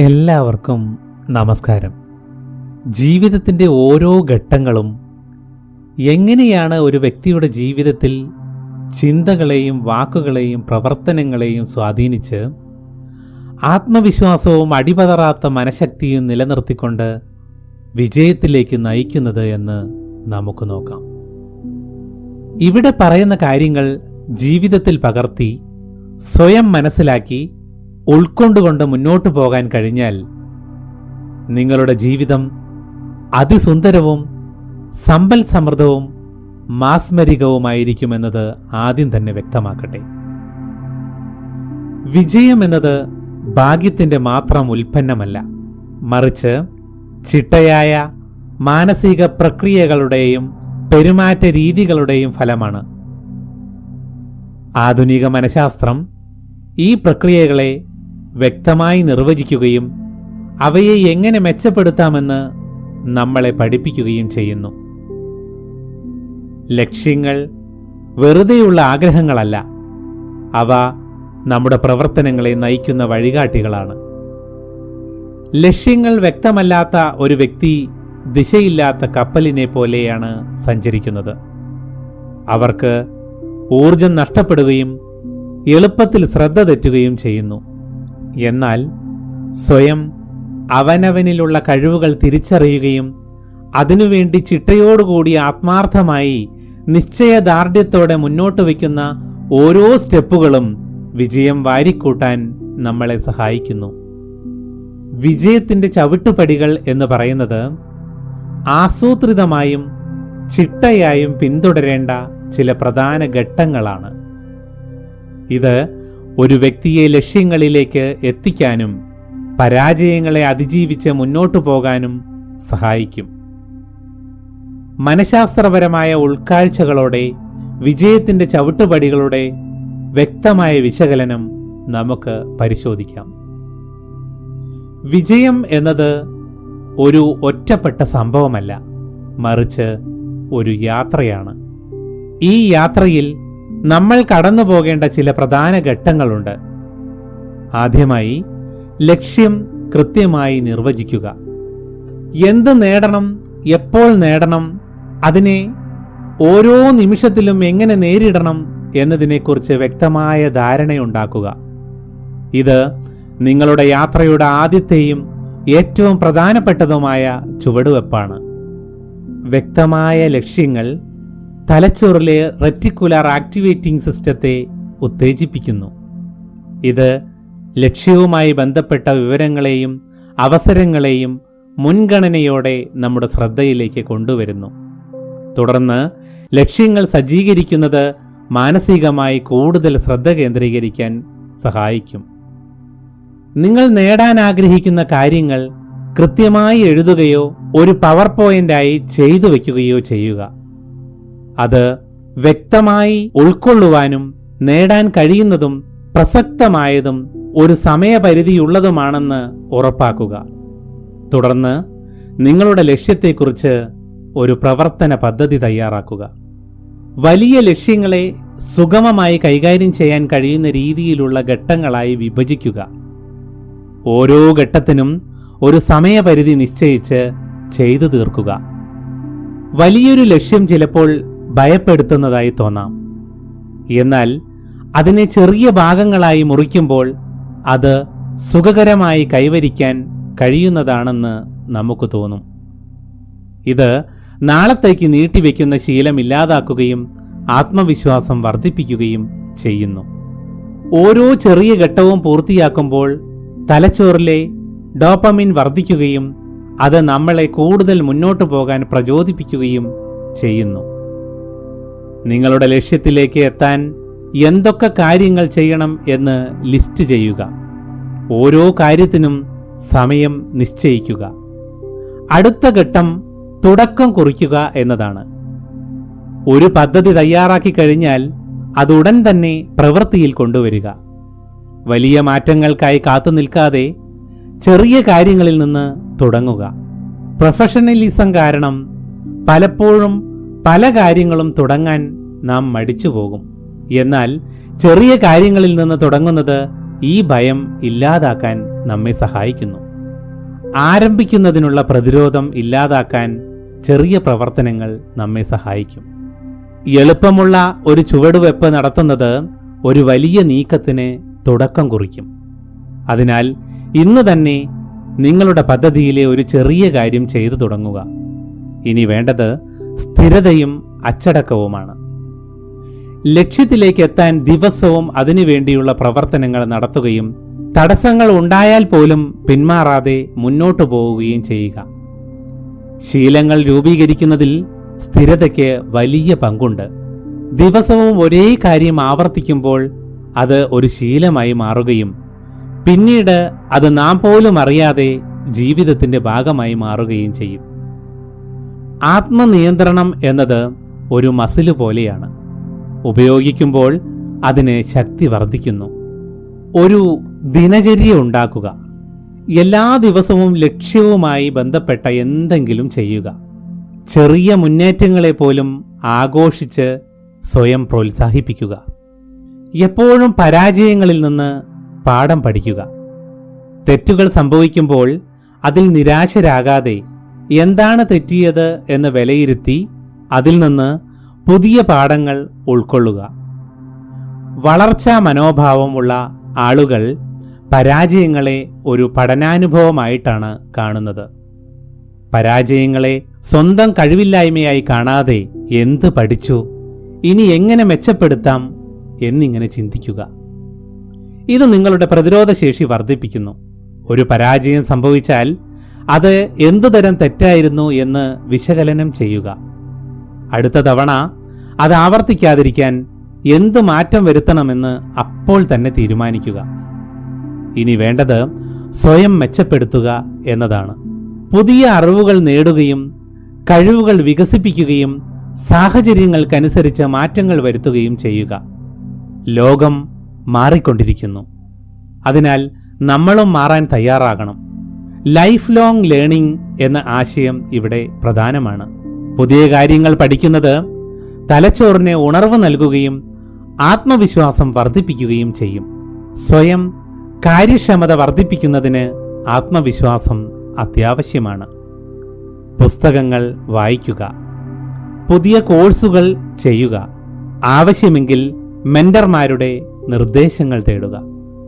എല്ലാവർക്കും നമസ്കാരം. ജീവിതത്തിന്റെ ഓരോ ഘട്ടങ്ങളും എങ്ങനെയാണ് ഒരു വ്യക്തിയുടെ ജീവിതത്തിൽ ചിന്തകളെയും വാക്കുകളെയും പ്രവർത്തനങ്ങളെയും സ്വാധീനിച്ച് ആത്മവിശ്വാസവും അടിപതറാത്ത മനഃശക്തിയും നിലനിർത്തിക്കൊണ്ട് വിജയത്തിലേക്ക് നയിക്കുന്നത് എന്ന് നമുക്ക് നോക്കാം. ഇവിടെ പറയുന്ന കാര്യങ്ങൾ ജീവിതത്തിൽ പകർത്തി സ്വയം മനസ്സിലാക്കി ഉൾക്കൊണ്ടുകൊണ്ട് മുന്നോട്ടു പോകാൻ കഴിഞ്ഞാൽ നിങ്ങളുടെ ജീവിതം അതിസുന്ദരവും സമ്പൽ സമൃദ്ധവും മാസ്മരികവുമായിരിക്കുമെന്നത് ആദ്യം തന്നെ വ്യക്തമാക്കട്ടെ. വിജയം എന്നത് ഭാഗ്യത്തിന്റെ മാത്രം ഉൽപ്പന്നമല്ല മറിച്ച് ചിട്ടയായ മാനസിക പ്രക്രിയകളുടെയും പെരുമാറ്റ രീതികളുടെയും ഫലമാണ്. ആധുനിക മനഃശാസ്ത്രം ഈ പ്രക്രിയകളെ വ്യക്തമായി നിർവചിക്കുകയും അവയെ എങ്ങനെ മെച്ചപ്പെടുത്താമെന്ന് നമ്മളെ പഠിപ്പിക്കുകയും ചെയ്യുന്നു. ലക്ഷ്യങ്ങൾ വെറുതെയുള്ള ആഗ്രഹങ്ങളല്ല. അവ നമ്മുടെ പ്രവർത്തനങ്ങളെ നയിക്കുന്ന വഴികാട്ടികളാണ്. ലക്ഷ്യങ്ങൾ വ്യക്തമല്ലാത്ത ഒരു വ്യക്തി ദിശയില്ലാത്ത കപ്പലിനെ പോലെയാണ് സഞ്ചരിക്കുന്നത്. അവർക്ക് ഊർജം നഷ്ടപ്പെടുകയും എളുപ്പത്തിൽ ശ്രദ്ധ തെറ്റുകയും ചെയ്യുന്നു. എന്നാൽ സ്വയം അവനവനിലുള്ള കഴിവുകൾ തിരിച്ചറിയുകയും അതിനുവേണ്ടി ചിട്ടയോടുകൂടി ആത്മാർത്ഥമായി നിശ്ചയദാർഢ്യത്തോടെ മുന്നോട്ട് വയ്ക്കുന്ന ഓരോ സ്റ്റെപ്പുകളും വിജയം വാരിക്കൂട്ടാൻ നമ്മളെ സഹായിക്കുന്നു. വിജയത്തിന്റെ ചവിട്ടുപടികൾ എന്ന് പറയുന്നത് ആസൂത്രിതമായും ചിട്ടയായും പിന്തുടരേണ്ട ചില പ്രധാന ഘട്ടങ്ങളാണ്. ഇത് ഒരു വ്യക്തിയെ ലക്ഷ്യങ്ങളിലേക്ക് എത്തിക്കാനും പരാജയങ്ങളെ അതിജീവിച്ച് മുന്നോട്ടു പോകാനും സഹായിക്കും. മനഃശാസ്ത്രപരമായ ഉൾക്കാഴ്ചകളോടെ വിജയത്തിന്റെ ചവിട്ടുപടികളുടെ വ്യക്തമായ വിശകലനം നമുക്ക് പരിശോധിക്കാം. വിജയം എന്നത് ഒരു ഒറ്റപ്പെട്ട സംഭവമല്ല മറിച്ച് ഒരു യാത്രയാണ്. ഈ യാത്രയിൽ നമ്മൾ കടന്നു പോകേണ്ട ചില പ്രധാന ഘട്ടങ്ങളുണ്ട്. ആദ്യമായി ലക്ഷ്യം കൃത്യമായി നിർവചിക്കുക. എന്ത് നേടണം എപ്പോൾ നേടണം അതിനെ ഓരോ നിമിഷത്തിലും എങ്ങനെ നേരിടണം എന്നതിനെക്കുറിച്ച് വ്യക്തമായ ധാരണയുണ്ടാക്കുക. ഇത് നിങ്ങളുടെ യാത്രയുടെ ആദ്യത്തെയും ഏറ്റവും പ്രധാനപ്പെട്ടതുമായ ചുവടുവെപ്പാണ്. വ്യക്തമായ ലക്ഷ്യങ്ങൾ തലച്ചോറിലെ റെറ്റിക്കുലാർ ആക്ടിവേറ്റിംഗ് സിസ്റ്റത്തെ ഉത്തേജിപ്പിക്കുന്നു. ഇത് ലക്ഷ്യവുമായി ബന്ധപ്പെട്ട വിവരങ്ങളെയും അവസരങ്ങളെയും മുൻഗണനയോടെ നമ്മുടെ ശ്രദ്ധയിലേക്ക് കൊണ്ടുവരുന്നു. തുടർന്ന് ലക്ഷ്യങ്ങൾ സജ്ജീകരിക്കുന്നത് മാനസികമായി കൂടുതൽ ശ്രദ്ധ കേന്ദ്രീകരിക്കാൻ സഹായിക്കും. നിങ്ങൾ നേടാൻ ആഗ്രഹിക്കുന്ന കാര്യങ്ങൾ കൃത്യമായി എഴുതുകയോ ഒരു പവർ പോയിന്റായി ചെയ്തു വയ്ക്കുകയോ ചെയ്യുക. അത് വ്യക്തമായി ഉൾക്കൊള്ളുവാനും നേടാൻ കഴിയുന്നതും പ്രസക്തമായതും ഒരു സമയപരിധിയുള്ളതുമാണെന്ന് ഉറപ്പാക്കുക. തുടർന്ന് നിങ്ങളുടെ ലക്ഷ്യത്തെക്കുറിച്ച് ഒരു പ്രവർത്തന പദ്ധതി തയ്യാറാക്കുക. വലിയ ലക്ഷ്യങ്ങളെ സുഗമമായി കൈകാര്യം ചെയ്യാൻ കഴിയുന്ന രീതിയിലുള്ള ഘട്ടങ്ങളായി വിഭജിക്കുക. ഓരോ ഘട്ടത്തിനും ഒരു സമയപരിധി നിശ്ചയിച്ച് ചെയ്തു തീർക്കുക. വലിയൊരു ലക്ഷ്യം ചിലപ്പോൾ ഭയപ്പെടുത്തുന്നതായി തോന്നാം. എന്നാൽ അതിനെ ചെറിയ ഭാഗങ്ങളായി മുറിക്കുമ്പോൾ അത് സുഖകരമായി കൈവരിക്കാൻ കഴിയുന്നതാണെന്ന് നമുക്ക് തോന്നും. ഇത് നാളത്തേക്ക് നീട്ടിവെക്കുന്ന ശീലം ഇല്ലാതാക്കുകയും ആത്മവിശ്വാസം വർദ്ധിപ്പിക്കുകയും ചെയ്യുന്നു. ഓരോ ചെറിയ ഘട്ടവും പൂർത്തിയാക്കുമ്പോൾ തലച്ചോറിലെ ഡോപ്പമിൻ വർദ്ധിക്കുകയും അത് നമ്മളെ കൂടുതൽ മുന്നോട്ട് പോകാൻ പ്രചോദിപ്പിക്കുകയും ചെയ്യുന്നു. നിങ്ങളുടെ ലക്ഷ്യത്തിലേക്ക് എത്താൻ എന്തൊക്കെ കാര്യങ്ങൾ ചെയ്യണം എന്ന് ലിസ്റ്റ് ചെയ്യുക. ഓരോ കാര്യത്തിനും സമയം നിശ്ചയിക്കുക. അടുത്ത ഘട്ടം തുടക്കം കുറിക്കുക എന്നതാണ്. ഒരു പദ്ധതി തയ്യാറാക്കി കഴിഞ്ഞാൽ അത് ഉടൻ തന്നെ പ്രവൃത്തിയിൽ കൊണ്ടുവരിക. വലിയ മാറ്റങ്ങൾക്കായി കാത്തു നിൽക്കാതെ ചെറിയ കാര്യങ്ങളിൽ നിന്ന് തുടങ്ങുക. പ്രൊഫഷണലിസം കാരണം പലപ്പോഴും പല കാര്യങ്ങളും തുടങ്ങാൻ നാം മടിച്ചു പോകും. എന്നാൽ ചെറിയ കാര്യങ്ങളിൽ നിന്ന് തുടങ്ങുന്നത് ഈ ഭയം ഇല്ലാതാക്കാൻ നമ്മെ സഹായിക്കുന്നു. ആരംഭിക്കുന്നതിനുള്ള പ്രതിരോധം ഇല്ലാതാക്കാൻ ചെറിയ പ്രവർത്തനങ്ങൾ നമ്മെ സഹായിക്കും. എളുപ്പമുള്ള ഒരു ചുവടുവെപ്പ് നടത്തുന്നത് ഒരു വലിയ നീക്കത്തിന് തുടക്കം കുറിക്കും. അതിനാൽ ഇന്ന് തന്നെ നിങ്ങളുടെ പദ്ധതിയിലെ ഒരു ചെറിയ കാര്യം ചെയ്തു തുടങ്ങുക. ഇനി വേണ്ടത് സ്ഥിരതയും അച്ചടക്കവുമാണ്. ലക്ഷ്യത്തിലേക്ക് എത്താൻ ദിവസവും അതിനുവേണ്ടിയുള്ള പ്രവർത്തനങ്ങൾ നടത്തുകയും തടസ്സങ്ങൾ ഉണ്ടായാൽ പോലും പിന്മാറാതെ മുന്നോട്ടു പോവുകയും ചെയ്യുക. ശീലങ്ങൾ രൂപീകരിക്കുന്നതിൽ സ്ഥിരതയ്ക്ക് വലിയ പങ്കുണ്ട്. ദിവസവും ഒരേ കാര്യം ആവർത്തിക്കുമ്പോൾ അത് ഒരു ശീലമായി മാറുകയും പിന്നീട് അത് നാം പോലും അറിയാതെ ജീവിതത്തിന്റെ ഭാഗമായി മാറുകയും ചെയ്യും. ആത്മനിയന്ത്രണം എന്നത് ഒരു മസിൽ പോലെയാണ്. ഉപയോഗിക്കുമ്പോൾ അതിന് ശക്തി വർദ്ധിക്കുന്നു. ഒരു ദിനചര്യ ഉണ്ടാക്കുക. എല്ലാ ദിവസവും ലക്ഷ്യവുമായി ബന്ധപ്പെട്ട എന്തെങ്കിലും ചെയ്യുക. ചെറിയ മുന്നേറ്റങ്ങളെ പോലും ആഘോഷിച്ച് സ്വയം പ്രോത്സാഹിപ്പിക്കുക. എപ്പോഴും പരാജയങ്ങളിൽ നിന്ന് പാഠം പഠിക്കുക. തെറ്റുകൾ സംഭവിക്കുമ്പോൾ അതിൽ നിരാശരാകാതെ എന്താണ് തെറ്റിയത് എന്ന് വിലയിരുത്തി അതിൽ നിന്ന് പുതിയ പാഠങ്ങൾ ഉൾക്കൊള്ളുക. വളർച്ചാ മനോഭാവമുള്ള ആളുകൾ പരാജയങ്ങളെ ഒരു പഠനാനുഭവമായിട്ടാണ് കാണുന്നത്. പരാജയങ്ങളെ സ്വന്തം കഴിവില്ലായ്മയായി കാണാതെ എന്ത് പഠിച്ചു? ഇനി എങ്ങനെ മെച്ചപ്പെടുത്താം എന്നിങ്ങനെ ചിന്തിക്കുക. ഇത് നിങ്ങളുടെ പ്രതിരോധശേഷി വർദ്ധിപ്പിക്കുന്നു. ഒരു പരാജയം സംഭവിച്ചാൽ അത് എന്തുതരം തെറ്റായിരുന്നു എന്ന് വിശകലനം ചെയ്യുക. അടുത്ത തവണ അത് ആവർത്തിക്കാതിരിക്കാൻ എന്ത് മാറ്റം വരുത്തണമെന്ന് അപ്പോൾ തന്നെ തീരുമാനിക്കുക. ഇനി വേണ്ടത് സ്വയം മെച്ചപ്പെടുത്തുക എന്നതാണ്. പുതിയ അറിവുകൾ നേടുകയും കഴിവുകൾ വികസിപ്പിക്കുകയും സാഹചര്യങ്ങൾക്കനുസരിച്ച് മാറ്റങ്ങൾ വരുത്തുകയും ചെയ്യുക. ലോകം മാറിക്കൊണ്ടിരിക്കുന്നു. അതിനാൽ നമ്മളും മാറാൻ തയ്യാറാകണം. ലൈഫ് ലോങ് ലേണിംഗ് എന്ന ആശയം ഇവിടെ പ്രധാനമാണ്. പുതിയ കാര്യങ്ങൾ പഠിക്കുന്നത് തലച്ചോറിനെ ഉണർവ് നൽകുകയും ആത്മവിശ്വാസം വർദ്ധിപ്പിക്കുകയും ചെയ്യും. സ്വയം കാര്യക്ഷമത വർദ്ധിപ്പിക്കുന്നതിന് ആത്മവിശ്വാസം അത്യാവശ്യമാണ്. പുസ്തകങ്ങൾ വായിക്കുക പുതിയ കോഴ്സുകൾ ചെയ്യുക ആവശ്യമെങ്കിൽ മെന്റർമാരുടെ നിർദ്ദേശങ്ങൾ തേടുക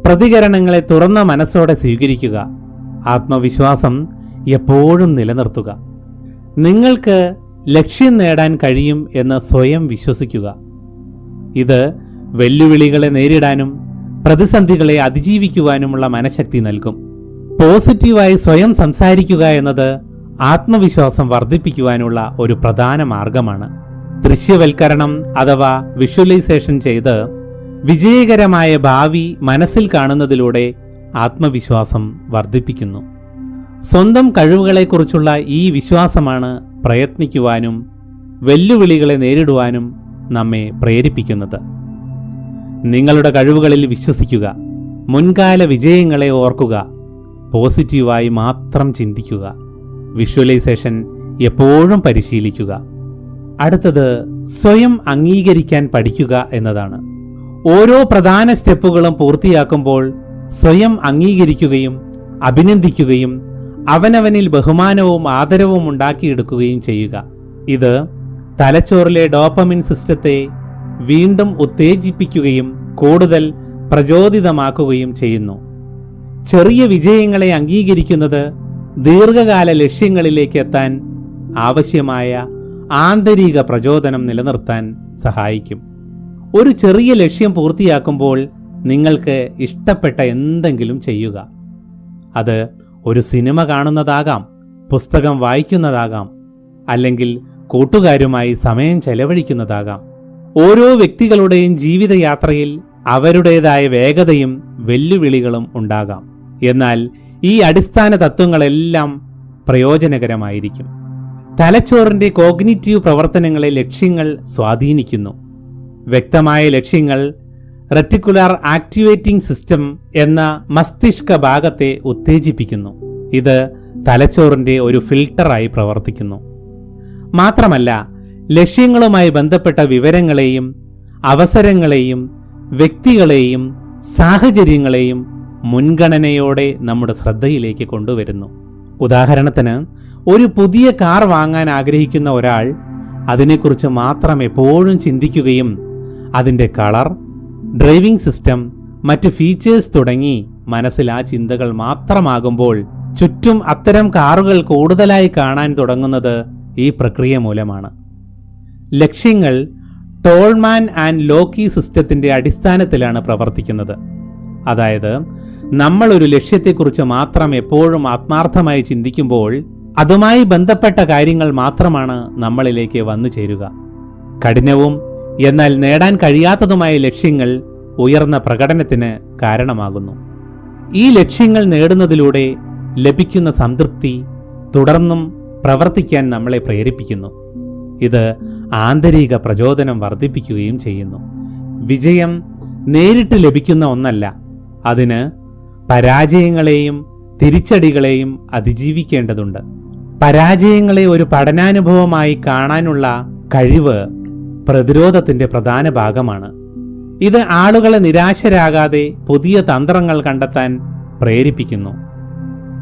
പ്രതികരണങ്ങളെ തുറന്ന മനസ്സോടെ സ്വീകരിക്കുക ആത്മവിശ്വാസം എപ്പോഴും നിലനിർത്തുക. നിങ്ങൾക്ക് ലക്ഷ്യം നേടാൻ കഴിയും എന്ന് സ്വയം വിശ്വസിക്കുക. ഇത് വെല്ലുവിളികളെ നേരിടാനും പ്രതിസന്ധികളെ അതിജീവിക്കുവാനുമുള്ള മനഃശക്തി നൽകും. പോസിറ്റീവായി സ്വയം സംസാരിക്കുക എന്നത് ആത്മവിശ്വാസം വർദ്ധിപ്പിക്കുവാനുള്ള ഒരു പ്രധാന മാർഗമാണ്. ദൃശ്യവൽക്കരണം അഥവാ വിഷ്വലൈസേഷൻ ചെയ്ത് വിജയകരമായ ഭാവി മനസ്സിൽ കാണുന്നതിലൂടെ ആത്മവിശ്വാസം വർദ്ധിപ്പിക്കുന്നു. സ്വന്തം കഴിവുകളെക്കുറിച്ചുള്ള ഈ വിശ്വാസമാണ് പ്രയത്നിക്കുവാനും വെല്ലുവിളികളെ നേരിടുവാനും നമ്മെ പ്രേരിപ്പിക്കുന്നത്. നിങ്ങളുടെ കഴിവുകളിൽ വിശ്വസിക്കുക. മുൻകാല വിജയങ്ങളെ ഓർക്കുക. പോസിറ്റീവായി മാത്രം ചിന്തിക്കുക. വിഷ്വലൈസേഷൻ എപ്പോഴും പരിശീലിക്കുക. അടുത്തത് സ്വയം അംഗീകരിക്കാൻ പഠിക്കുക എന്നതാണ്. ഓരോ പ്രധാന സ്റ്റെപ്പുകളും പൂർത്തിയാക്കുമ്പോൾ സ്വയം അംഗീകരിക്കുകയും അഭിനന്ദിക്കുകയും അവനവനിൽ ബഹുമാനവും ആദരവും ഉണ്ടാക്കിയെടുക്കുകയും ചെയ്യുക. ഇത് തലച്ചോറിലെ ഡോപ്പമിൻ സിസ്റ്റത്തെ വീണ്ടും ഉത്തേജിപ്പിക്കുകയും കൂടുതൽ പ്രചോദിതമാക്കുകയും ചെയ്യുന്നു. ചെറിയ വിജയങ്ങളെ അംഗീകരിക്കുന്നത് ദീർഘകാല ലക്ഷ്യങ്ങളിലേക്ക് എത്താൻ ആവശ്യമായ ആന്തരിക പ്രചോദനം നിലനിർത്താൻ സഹായിക്കും. ഒരു ചെറിയ ലക്ഷ്യം പൂർത്തിയാക്കുമ്പോൾ നിങ്ങൾക്ക് ഇഷ്ടപ്പെട്ട എന്തെങ്കിലും ചെയ്യുക. അത് ഒരു സിനിമ കാണുന്നതാകാം പുസ്തകം വായിക്കുന്നതാകാം അല്ലെങ്കിൽ കൂട്ടുകാരുമായി സമയം ചെലവഴിക്കുന്നതാകാം. ഓരോ വ്യക്തികളുടെയും ജീവിതയാത്രയിൽ അവരുടേതായ വേഗതയും വെല്ലുവിളികളും ഉണ്ടാകാം. എന്നാൽ ഈ അടിസ്ഥാന തത്വങ്ങളെല്ലാം പ്രയോജനകരമായിരിക്കും. തലച്ചോറിന്റെ കോഗ്നിറ്റീവ് പ്രവർത്തനങ്ങളെ ലക്ഷ്യങ്ങൾ സ്വാധീനിക്കുന്നു. വ്യക്തമായ ലക്ഷ്യങ്ങൾ റെറ്റിക്കുലാർ ആക്ടിവേറ്റിംഗ് സിസ്റ്റം എന്ന മസ്തിഷ്ക ഭാഗത്തെ ഉത്തേജിപ്പിക്കുന്നു. ഇത് തലച്ചോറിന്റെ ഒരു ഫിൽട്ടറായി പ്രവർത്തിക്കുന്നു. മാത്രമല്ല ലക്ഷ്യങ്ങളുമായി ബന്ധപ്പെട്ട വിവരങ്ങളെയും അവസരങ്ങളെയും വ്യക്തികളെയും സാഹചര്യങ്ങളെയും മുൻഗണനയോടെ നമ്മുടെ ശ്രദ്ധയിലേക്ക് കൊണ്ടുവരുന്നു. ഉദാഹരണത്തിന് ഒരു പുതിയ കാർ വാങ്ങാൻ ആഗ്രഹിക്കുന്ന ഒരാൾ അതിനെക്കുറിച്ച് മാത്രം എപ്പോഴും ചിന്തിക്കുകയും അതിന്റെ കളർ ഡ്രൈവിംഗ് സിസ്റ്റം മറ്റ് ഫീച്ചേഴ്സ് തുടങ്ങി മനസ്സിൽ ആ ചിന്തകൾ മാത്രമാകുമ്പോൾ ചുറ്റും അത്തരം കാറുകൾ കൂടുതലായി കാണാൻ തുടങ്ങുന്നത് ഈ പ്രക്രിയ മൂലമാണ്. ലക്ഷ്യങ്ങൾ ടോൾമാൻ ആൻഡ് ലോക്കി സിസ്റ്റത്തിന്റെ അടിസ്ഥാനത്തിലാണ് പ്രവർത്തിക്കുന്നത്. അതായത് നമ്മൾ ഒരു ലക്ഷ്യത്തെക്കുറിച്ച് മാത്രം എപ്പോഴും ആത്മാർത്ഥമായി ചിന്തിക്കുമ്പോൾ അതുമായി ബന്ധപ്പെട്ട കാര്യങ്ങൾ മാത്രമാണ് നമ്മളിലേക്ക് വന്നു ചേരുക. കഠിനവും എന്നാൽ നേടാൻ കഴിയാത്തതുമായ ലക്ഷ്യങ്ങൾ ഉയർന്ന പ്രകടനത്തിന് കാരണമാകുന്നു. ഈ ലക്ഷ്യങ്ങൾ നേടുന്നതിലൂടെ ലഭിക്കുന്ന സംതൃപ്തി തുടർന്നും പ്രവർത്തിക്കാൻ നമ്മളെ പ്രേരിപ്പിക്കുന്നു. ഇത് ആന്തരിക പ്രചോദനം വർദ്ധിപ്പിക്കുകയും ചെയ്യുന്നു. വിജയം നേരിട്ട് ലഭിക്കുന്ന ഒന്നല്ല. അതിന് പരാജയങ്ങളെയും തിരിച്ചടികളെയും അതിജീവിക്കേണ്ടതുണ്ട്. പരാജയങ്ങളെ ഒരു പഠനാനുഭവമായി കാണാനുള്ള കഴിവ് പ്രതിരോധത്തിന്റെ പ്രധാന ഭാഗമാണ്. ഇത് ആളുകളെ നിരാശരാകാതെ പുതിയ തന്ത്രങ്ങൾ കണ്ടെത്താൻ പ്രേരിപ്പിക്കുന്നു.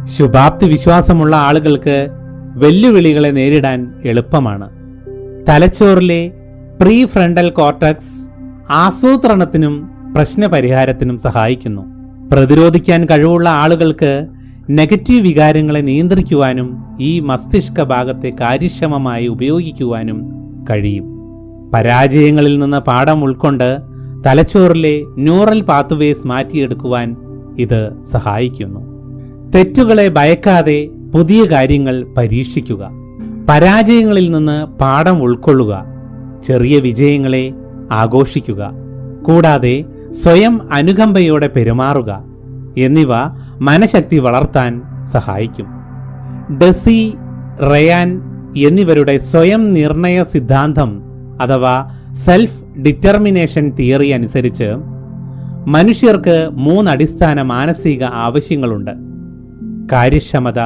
ശുഭാപ്തി വിശ്വാസമുള്ള ആളുകൾക്ക് വെല്ലുവിളികളെ നേരിടാൻ എളുപ്പമാണ്. തലച്ചോറിലെ പ്രീ ഫ്രണ്ടൽ കോർട്ടക്സ് ആസൂത്രണത്തിനും പ്രശ്നപരിഹാരത്തിനും സഹായിക്കുന്നു. പ്രതിരോധിക്കാൻ കഴിവുള്ള ആളുകൾക്ക് നെഗറ്റീവ് വികാരങ്ങളെ നിയന്ത്രിക്കുവാനും ഈ മസ്തിഷ്ക ഭാഗത്തെ കാര്യക്ഷമമായി ഉപയോഗിക്കുവാനും കഴിയും. പരാജയങ്ങളിൽ നിന്ന് പാഠം ഉൾക്കൊണ്ട് തലച്ചോറിലെ ന്യൂറൽ പാത്വേസ് മാറ്റിയെടുക്കുവാൻ ഇത് സഹായിക്കുന്നു. തെറ്റുകളെ ഭയക്കാതെ പുതിയ കാര്യങ്ങൾ പരീക്ഷിക്കുക. പരാജയങ്ങളിൽ നിന്ന് പാഠം ഉൾക്കൊള്ളുക. ചെറിയ വിജയങ്ങളെ ആഘോഷിക്കുക. കൂടാതെ സ്വയം അനുകമ്പയോടെ പെരുമാറുക. എന്നിവ മനഃശക്തി വളർത്താൻ സഹായിക്കും. ഡെസി റയാൻ എന്നിവരുടെ സ്വയം നിർണയ സിദ്ധാന്തം അഥവാ സെൽഫ് ഡിറ്റർമിനേഷൻ തിയറി അനുസരിച്ച് മനുഷ്യർക്ക് മൂന്നടിസ്ഥാന മാനസിക ആവശ്യങ്ങളുണ്ട്. കാര്യക്ഷമത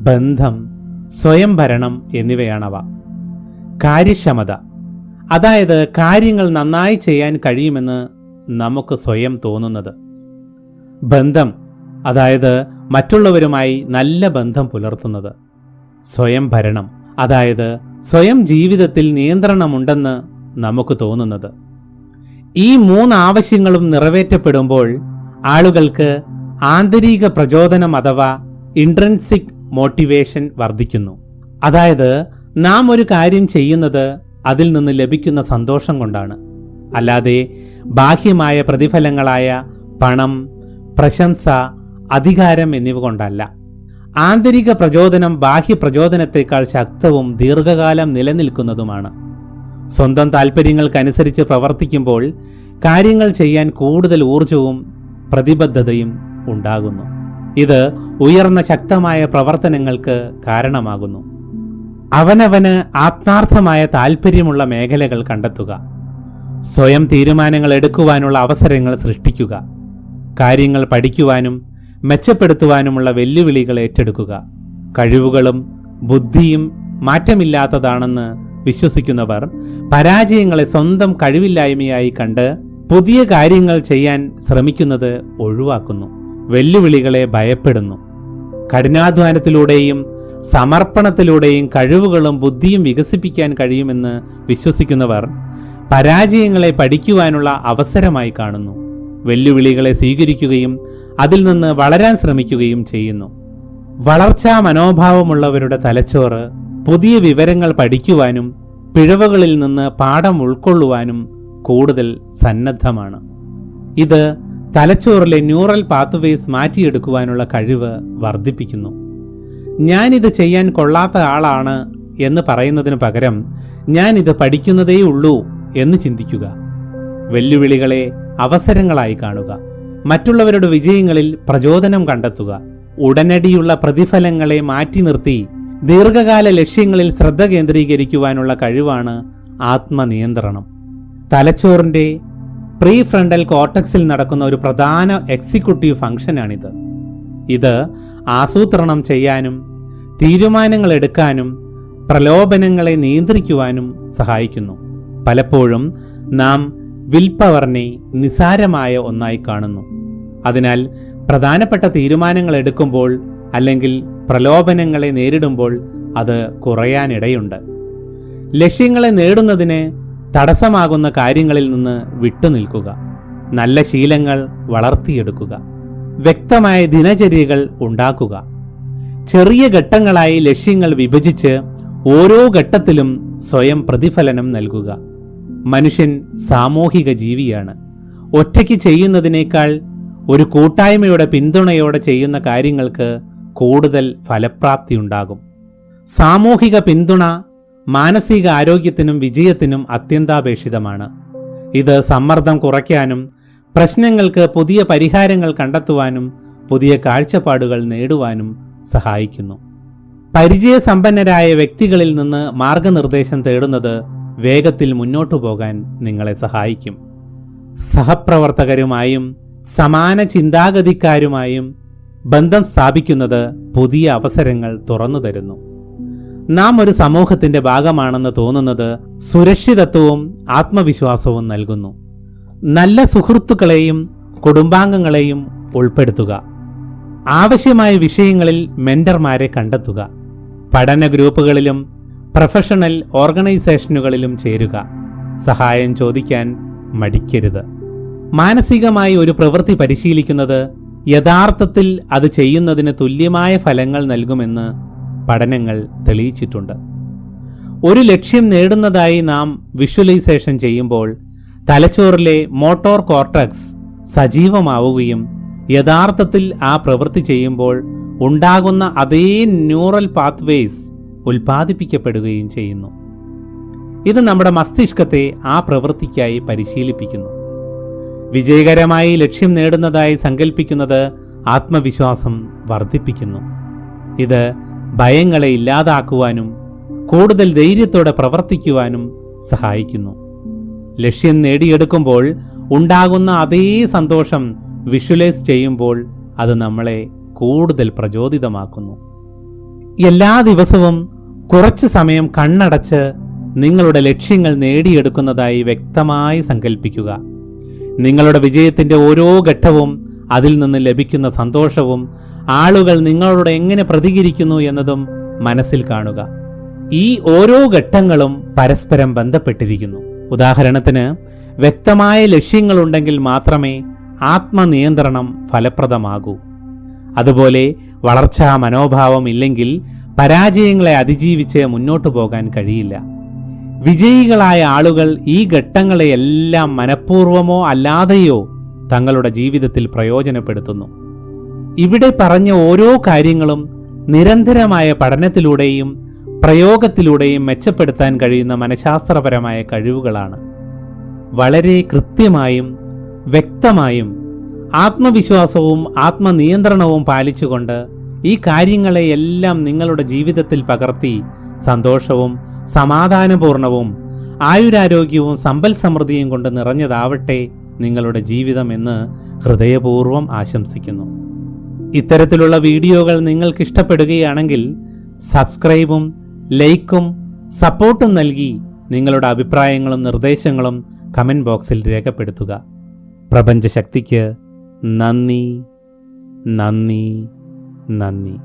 ബന്ധം സ്വയംഭരണം എന്നിവയാണവ. കാര്യക്ഷമത അതായത് കാര്യങ്ങൾ നന്നായി ചെയ്യാൻ കഴിയുമെന്ന് നമുക്ക് സ്വയം തോന്നുന്നത്. ബന്ധം അതായത് മറ്റുള്ളവരുമായി നല്ല ബന്ധം പുലർത്തുന്നത്. സ്വയംഭരണം അതായത് സ്വയം ജീവിതത്തിൽ നിയന്ത്രണമുണ്ടെന്ന് നമുക്ക് തോന്നുന്നത്. ഈ മൂന്ന് ആവശ്യങ്ങളും നിറവേറ്റപ്പെടുമ്പോൾ ആളുകൾക്ക് ആന്തരിക പ്രചോദനം അഥവാ ഇൻട്രൻസിക് മോട്ടിവേഷൻ വർദ്ധിക്കുന്നു. അതായത് നാം ഒരു കാര്യം ചെയ്യുന്നത് അതിൽ നിന്ന് ലഭിക്കുന്ന സന്തോഷം കൊണ്ടാണ്. അല്ലാതെ ബാഹ്യമായ പ്രതിഫലങ്ങളായ പണം പ്രശംസ അധികാരം എന്നിവ കൊണ്ടല്ല. ആന്തരിക പ്രചോദനം ബാഹ്യ പ്രചോദനത്തെക്കാൾ ശക്തവും ദീർഘകാലം നിലനിൽക്കുന്നതുമാണ്. സ്വന്തം താല്പര്യങ്ങൾക്കനുസരിച്ച് പ്രവർത്തിക്കുമ്പോൾ കാര്യങ്ങൾ ചെയ്യാൻ കൂടുതൽ ഊർജവും പ്രതിബദ്ധതയും ഉണ്ടാകുന്നു. ഇത് ഉയർന്ന ശക്തമായ പ്രവർത്തനങ്ങൾക്ക് കാരണമാകുന്നു. അവനവന് ആത്മാർത്ഥമായ താല്പര്യമുള്ള മേഖലകൾ കണ്ടെത്തുക. സ്വയം തീരുമാനങ്ങൾ എടുക്കുവാനുള്ള അവസരങ്ങൾ സൃഷ്ടിക്കുക. കാര്യങ്ങൾ പഠിക്കുവാനും മെച്ചപ്പെടുത്തുവാനുമുള്ള വെല്ലുവിളികൾ ഏറ്റെടുക്കുക. കഴിവുകളും ബുദ്ധിയും മാറ്റമില്ലാത്തതാണെന്ന് വിശ്വസിക്കുന്നവർ പരാജയങ്ങളെ സ്വന്തം കഴിവില്ലായ്മയായി കണ്ട് പുതിയ കാര്യങ്ങൾ ചെയ്യാൻ ശ്രമിക്കുന്നത് ഒഴിവാക്കുന്നു. വെല്ലുവിളികളെ ഭയപ്പെടുന്നു. കഠിനാധ്വാനത്തിലൂടെയും സമർപ്പണത്തിലൂടെയും കഴിവുകളും ബുദ്ധിയും വികസിപ്പിക്കാൻ കഴിയുമെന്ന് വിശ്വസിക്കുന്നവർ പരാജയങ്ങളെ പഠിക്കുവാനുള്ള അവസരമായി കാണുന്നു. വെല്ലുവിളികളെ സ്വീകരിക്കുകയും അതിൽ നിന്ന് വളരാൻ ശ്രമിക്കുകയും ചെയ്യുന്നു. വളർച്ചാ മനോഭാവമുള്ളവരുടെ തലച്ചോറ് പുതിയ വിവരങ്ങൾ പഠിക്കുവാനും പിഴവുകളിൽ നിന്ന് പാഠം ഉൾക്കൊള്ളുവാനും കൂടുതൽ സന്നദ്ധമാണ്. ഇത് തലച്ചോറിലെ ന്യൂറൽ പാത്വേസ് മാറ്റിയെടുക്കുവാനുള്ള കഴിവ് വർദ്ധിപ്പിക്കുന്നു. ഞാനിത് ചെയ്യാൻ കൊള്ളാത്ത ആളാണ് എന്ന് പറയുന്നതിന് പകരം ഞാനിത് പഠിക്കുന്നതേ ഉള്ളൂ എന്ന് ചിന്തിക്കുക. വെല്ലുവിളികളെ അവസരങ്ങളായി കാണുക. മറ്റുള്ളവരുടെ വിജയങ്ങളിൽ പ്രചോദനം കണ്ടെത്തുക. ഉടനടിയുള്ള പ്രതിഫലങ്ങളെ മാറ്റി നിർത്തി ദീർഘകാല ലക്ഷ്യങ്ങളിൽ ശ്രദ്ധ കേന്ദ്രീകരിക്കുവാനുള്ള കഴിവാണ് ആത്മനിയന്ത്രണം. തലച്ചോറിന്റെ പ്രീ ഫ്രണ്ടൽ കോർട്ടക്സിൽ നടക്കുന്ന ഒരു പ്രധാന എക്സിക്യൂട്ടീവ് ഫംഗ്ഷനാണിത്. ഇത് ആസൂത്രണം ചെയ്യാനും തീരുമാനങ്ങൾ എടുക്കാനും പ്രലോഭനങ്ങളെ നിയന്ത്രിക്കുവാനും സഹായിക്കുന്നു. പലപ്പോഴും നാം വിൽ നിസാരമായ ഒന്നായി കാണുന്നു. അതിനാൽ പ്രധാനപ്പെട്ട തീരുമാനങ്ങൾ എടുക്കുമ്പോൾ അല്ലെങ്കിൽ പ്രലോഭനങ്ങളെ നേരിടുമ്പോൾ അത് കുറയാനിടയുണ്ട്. ലക്ഷ്യങ്ങളെ നേടുന്നതിന് തടസ്സമാകുന്ന കാര്യങ്ങളിൽ നിന്ന് വിട്ടുനിൽക്കുക. നല്ല ശീലങ്ങൾ വളർത്തിയെടുക്കുക. വ്യക്തമായ ദിനചര്യകൾ ഉണ്ടാക്കുക. ചെറിയ ഘട്ടങ്ങളായി ലക്ഷ്യങ്ങൾ വിഭജിച്ച് ഓരോ ഘട്ടത്തിലും സ്വയം പ്രതിഫലനം നൽകുക. മനുഷ്യൻ സാമൂഹിക ജീവിയാണ്. ഒറ്റയ്ക്ക് ചെയ്യുന്നതിനേക്കാൾ ഒരു കൂട്ടായ്മയുടെ പിന്തുണയോടെ ചെയ്യുന്ന കാര്യങ്ങൾക്ക് കൂടുതൽ ഫലപ്രാപ്തി ഉണ്ടാകും സാമൂഹിക പിന്തുണ മാനസിക ആരോഗ്യത്തിനും വിജയത്തിനും അത്യന്താപേക്ഷിതമാണ്. ഇത് സമ്മർദ്ദം കുറയ്ക്കാനും പ്രശ്നങ്ങൾക്ക് പുതിയ പരിഹാരങ്ങൾ കണ്ടെത്തുവാനും പുതിയ കാഴ്ചപ്പാടുകൾ നേടുവാനും സഹായിക്കുന്നു. പരിചയസമ്പന്നരായ വ്യക്തികളിൽ നിന്ന് മാർഗനിർദ്ദേശം തേടുന്നത് വേഗത്തിൽ മുന്നോട്ടു പോകാൻ നിങ്ങളെ സഹായിക്കും. സഹപ്രവർത്തകരുമായും സമാന ചിന്താഗതിക്കാരുമായും ബന്ധം സ്ഥാപിക്കുന്നത് പുതിയ അവസരങ്ങൾ തുറന്നു തരുന്നു. നാം ഒരു സമൂഹത്തിന്റെ ഭാഗമാണെന്ന് തോന്നുന്നത് സുരക്ഷിതത്വവും ആത്മവിശ്വാസവും നൽകുന്നു. നല്ല സുഹൃത്തുക്കളെയും കുടുംബാംഗങ്ങളെയും ഉൾപ്പെടുത്തുക. ആവശ്യമായ വിഷയങ്ങളിൽ മെന്റർമാരെ കണ്ടെത്തുക. പഠന ഗ്രൂപ്പുകളിലും പ്രൊഫഷണൽ ഓർഗനൈസേഷനുകളിലും ചേരുക. സഹായം ചോദിക്കാൻ മടിക്കരുത്. മാനസികമായി ഒരു പ്രവൃത്തി പരിശീലിക്കുന്നത് യഥാർത്ഥത്തിൽ അത് ചെയ്യുന്നതിന് തുല്യമായ ഫലങ്ങൾ നൽകുമെന്ന് പഠനങ്ങൾ തെളിയിച്ചിട്ടുണ്ട്. ഒരു ലക്ഷ്യം നേടുന്നതായി നാം വിഷ്വലൈസേഷൻ ചെയ്യുമ്പോൾ തലച്ചോറിലെ മോട്ടോർ കോർട്ടക്സ് സജീവമാവുകയും യഥാർത്ഥത്തിൽ ആ പ്രവൃത്തി ചെയ്യുമ്പോൾ ഉണ്ടാകുന്ന അതേ ന്യൂറൽ പാത്വേസ് ഉൽപ്പാദിപ്പിക്കപ്പെടുകയും ചെയ്യുന്നു. ഇത് നമ്മുടെ മസ്തിഷ്കത്തെ ആ പ്രവൃത്തിക്കായി പരിശീലിപ്പിക്കുന്നു. വിജയകരമായി ലക്ഷ്യം നേടുന്നതായി സങ്കല്പിക്കുന്നത് ആത്മവിശ്വാസം വർദ്ധിപ്പിക്കുന്നു. ഇത് ഭയങ്ങളെ ഇല്ലാതാക്കുവാനും കൂടുതൽ ധൈര്യത്തോടെ പ്രവർത്തിക്കുവാനും സഹായിക്കുന്നു. ലക്ഷ്യം നേടിയെടുക്കുമ്പോൾ ഉണ്ടാകുന്ന അതേ സന്തോഷം വിഷ്വലൈസ് ചെയ്യുമ്പോൾ അത് നമ്മളെ കൂടുതൽ പ്രചോദിതമാക്കുന്നു. എല്ലാ ദിവസവും കുറച്ച് സമയം കണ്ണടച്ച് നിങ്ങളുടെ ലക്ഷ്യങ്ങൾ നേടിയെടുക്കുന്നതായി വ്യക്തമായി സങ്കല്പിക്കുക നിങ്ങളുടെ വിജയത്തിന്റെ ഓരോ ഘട്ടവും അതിൽ നിന്ന് ലഭിക്കുന്ന സന്തോഷവും ആളുകൾ നിങ്ങളോട് എങ്ങനെ പ്രതികരിക്കുന്നു എന്നതും മനസ്സിൽ കാണുക. ഈ ഓരോ ഘട്ടങ്ങളും പരസ്പരം ബന്ധപ്പെട്ടിരിക്കുന്നു. ഉദാഹരണത്തിന് വ്യക്തമായ ലക്ഷ്യങ്ങളുണ്ടെങ്കിൽ മാത്രമേ ആത്മനിയന്ത്രണം ഫലപ്രദമാകൂ. അതുപോലെ വളർച്ചാ മനോഭാവം ഇല്ലെങ്കിൽ പരാജയങ്ങളെ അതിജീവിച്ച് മുന്നോട്ടു പോകാൻ കഴിയില്ല. വിജയികളായ ആളുകൾ ഈ ഘട്ടങ്ങളെയെല്ലാം മനഃപൂർവമോ അല്ലാതെയോ തങ്ങളുടെ ജീവിതത്തിൽ പ്രയോജനപ്പെടുത്തുന്നു. ഇവിടെ പറഞ്ഞ ഓരോ കാര്യങ്ങളും നിരന്തരമായ പഠനത്തിലൂടെയും പ്രയോഗത്തിലൂടെയും മെച്ചപ്പെടുത്താൻ കഴിയുന്ന മനഃശാസ്ത്രപരമായ കഴിവുകളാണ്. വളരെ കൃത്യമായും വ്യക്തമായും ആത്മവിശ്വാസവും ആത്മനിയന്ത്രണവും പാലിച്ചുകൊണ്ട് ഈ കാര്യങ്ങളെയെല്ലാം നിങ്ങളുടെ ജീവിതത്തിൽ പകർത്തി സന്തോഷവും സമാധാനപൂർണവും ആയുരാരോഗ്യവും സമ്പൽ സമൃദ്ധിയും കൊണ്ട് നിറഞ്ഞതാവട്ടെ നിങ്ങളുടെ ജീവിതം എന്ന് ഹൃദയപൂർവം ആശംസിക്കുന്നു. ഇത്തരത്തിലുള്ള വീഡിയോകൾ നിങ്ങൾക്ക് ഇഷ്ടപ്പെടുകയാണെങ്കിൽ സബ്സ്ക്രൈബും ലൈക്കും സപ്പോർട്ടും നൽകി നിങ്ങളുടെ അഭിപ്രായങ്ങളും നിർദ്ദേശങ്ങളും കമന്റ് ബോക്സിൽ രേഖപ്പെടുത്തുക. പ്രപഞ്ചശക്തിക്ക് നന്ദി നന്ദി. നന്ദി